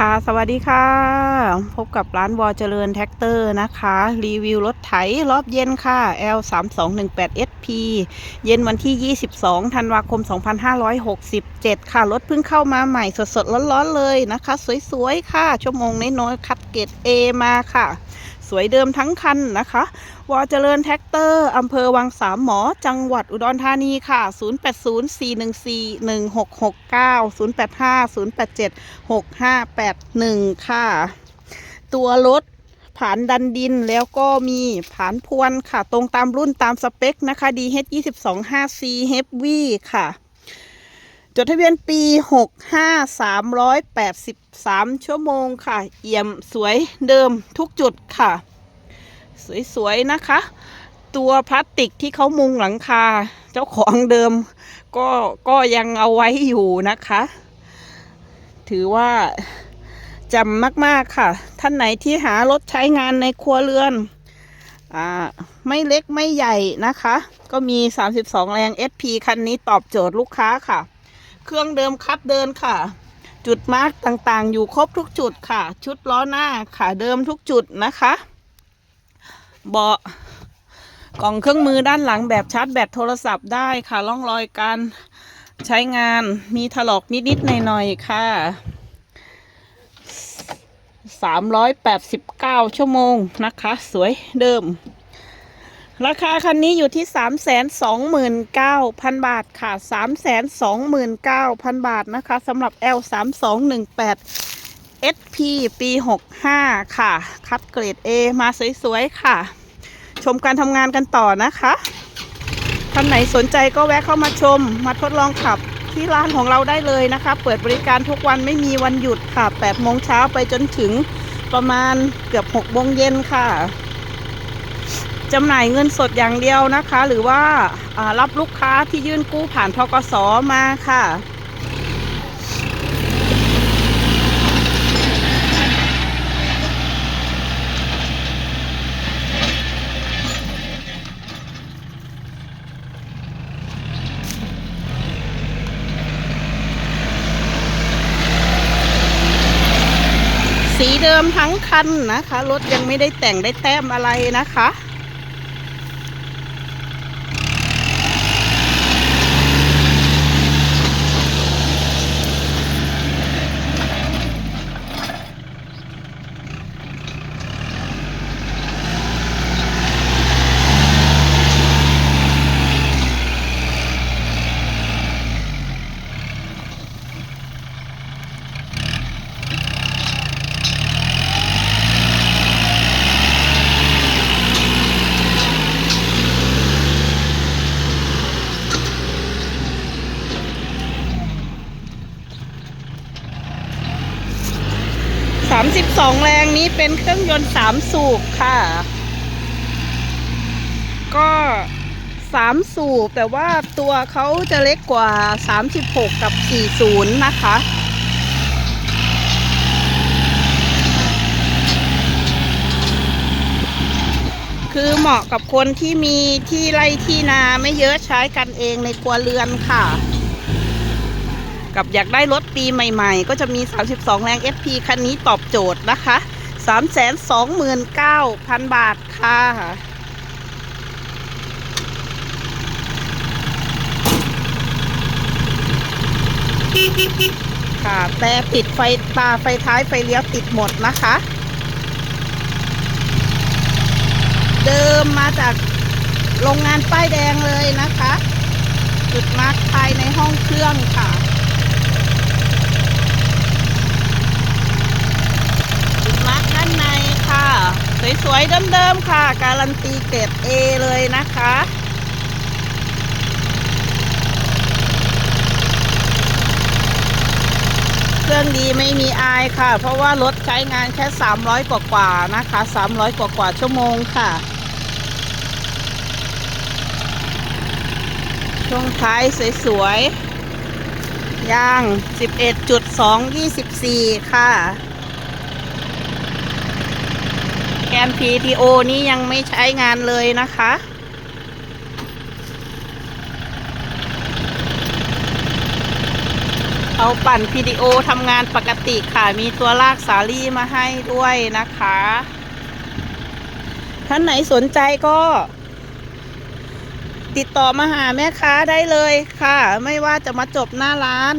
ค่ะ สวัสดีค่ะ พบกับร้านวอเจริญแท็กเตอร์นะคะ รีวิวรถไถรอบเย็นค่ะ L 3 2 1 8 SP เย็นวันที่ 22 ธันวาคม 2567 ค่ะ รถเพิ่งเข้ามาใหม่สดๆ ร้อนๆ เลยนะคะ สวยๆ ค่ะ ชั่วโมงน้อยๆ คัดเกรด A มาค่ะ สวยเดิมทั้งคันนะคะ วอเจริญแท็กเตอร์อำเภอวังสามหมอ จังหวัดอุดรธานีค่ะ 0804141669 0850876581 ค่ะ ตัวรถผานดันดินแล้วก็มีผานพวนค่ะ ตรงตามรุ่นตามสเปคนะคะ DH 22 5C Heavy ค่ะ จดทะเบียนปี 65 383 ชั่วโมงค่ะ เอี่ยมสวยเดิมทุกจุดค่ะ สวยๆนะคะ ตัวพลาสติกที่เขามุงหลังคา เจ้าของเดิม ก็ก็ยังเอาไว้อยู่นะคะ ถือว่าจำมากๆค่ะ ท่านไหนที่หารถใช้งานในครัวเรือนอ่าไม่เล็กไม่ใหญ่นะคะ ก็มี 32 แรง SP คันนี้ตอบโจทย์ลูกค้าค่ะ เครื่องเดิมคัดเดินค่ะ จุดมาร์กต่างๆ อยู่ครบทุกจุดค่ะ ชุดล้อหน้าค่ะเดิมทุกจุดนะคะ เบาะกล่องเครื่องมือด้านหลังแบบชาร์จแบตโทรศัพท์ได้ค่ะร่องรอยการใช้งานมีถลอกนิดๆหน่อยๆค่ะ389ชั่วโมงนะคะ สวยเดิม ราคาคันนี้อยู่ที่329,000บาทค่ะ329,000บาทนะคะสำหรับ L 3 2 1 8 SP ปี 65 ค่ะ คัดเกรด A มาสวยๆ ค่ะ ชมการทำงานกันต่อนะคะท่านไหนสนใจก็แวะเข้ามาชม มาทดลองขับที่ร้านของเราได้เลยนะคะ เปิดบริการทุกวันไม่มีวันหยุดค่ะ8โมงเช้าไปจนถึงประมาณเกือบ6โมงเย็นค่ะจำหน่ายเงินสดอย่างเดียวนะคะ หรือว่ารับลูกค้าที่ยื่นกู้ผ่านทกสมาค่ะ สีเดิมทั้งคันนะคะ รถยังไม่ได้แต่งได้แต้มอะไรนะคะ 32 แรงนี้เป็นเครื่องยนต์ 3 สูบค่ะ ก็ 3 สูบ แต่ว่าตัวเขาจะเล็กกว่า 36 กับ 40 นะคะ คือเหมาะกับคนที่มีที่ไร่ที่นาไม่เยอะใช้กันเองในครัวเรือนค่ะ กับอยากได้รถปีใหม่ๆ ก็จะมี 32 แรง FP คันนี้ตอบโจทย์นะคะ 329,000 บาทค่ะค่ะแต่ปิดไฟตาไฟท้ายไฟเลี้ยวติดหมดนะคะ เดิมมาจากโรงงานป้ายแดงเลยนะคะ จุดมาร์กภายในห้องเครื่องค่ะ จุดมาร์กด้านในค่ะ ส วยๆเดิมๆค่ะ การันตีเกรด A เลยนะคะเครื่องดีไม่มีอายค่ะ เพราะว่ารถใช้งานแค่ 300 กว่าๆนะคะ 300 กว่าๆชั่วโมงค่ะ ช่วงท้ายสวยๆยาง 11.224 ค่ะ แกน PTO นี้ยังไม่ใช้งานเลยนะคะ เอาปั่น PDO ทำงานปกติค่ะ มีตัวลากสาลี่มาให้ด้วยนะคะ ท่านไหนสนใจก็ ติดต่อมาหาแม่ค้าได้เลยค่ะ ไม่ว่าจะมาจบหน้าร้าน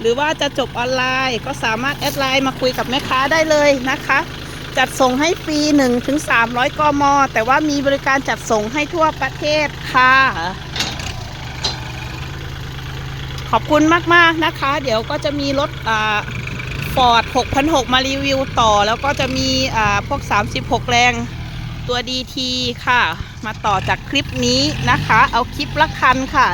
หรือว่าจะจบออนไลน์ก็สามารถแอดไลน์มาคุยกับแม่ค้าได้เลยนะคะ จัดส่งให้ฟรี1ถึง300 กม แต่ว่ามีบริการจัดส่งให้ทั่วประเทศค่ะ ขอบคุณมาก ๆ นะคะ เดี๋ยวก็จะมีรถอ่าฟอร์ด6,600มารีวิวต่อ แล้วก็จะมีอ่าพวก 36 แรงตัว DT ค่ะ มาต่อจากคลิปนี้นะคะ เอาคลิปละคันค่ะ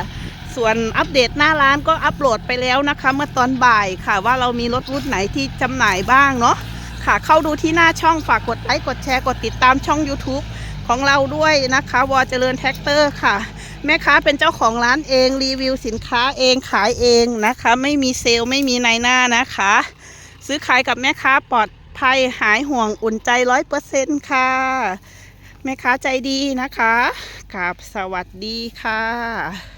ส่วนอัปเดตหน้าร้านก็อัปโหลดไปแล้วนะคะ เมื่อตอนบ่ายค่ะ ว่าเรามีรถรุ่นไหนที่จำหน่ายบ้างเนาะ ค่ะ เข้าดูที่หน้าช่องฝากกดไลค์กดแชร์กดติดตามช่อง YouTube ของเราด้วยนะคะ วอเจริญแท็กเตอร์ค่ะ แม่ค้าเป็นเจ้าของร้านเองรีวิวสินค้าเองขายเองนะคะ ไม่มีเซลล์ไม่มีนายหน้านะคะ ซื้อขายกับแม่ค้าปลอดภัยหายห่วงอุ่นใจร้อยเปอร์เซ็นต์ค่ะแม่ค้าใจดีนะคะกับสวัสดีค่ะ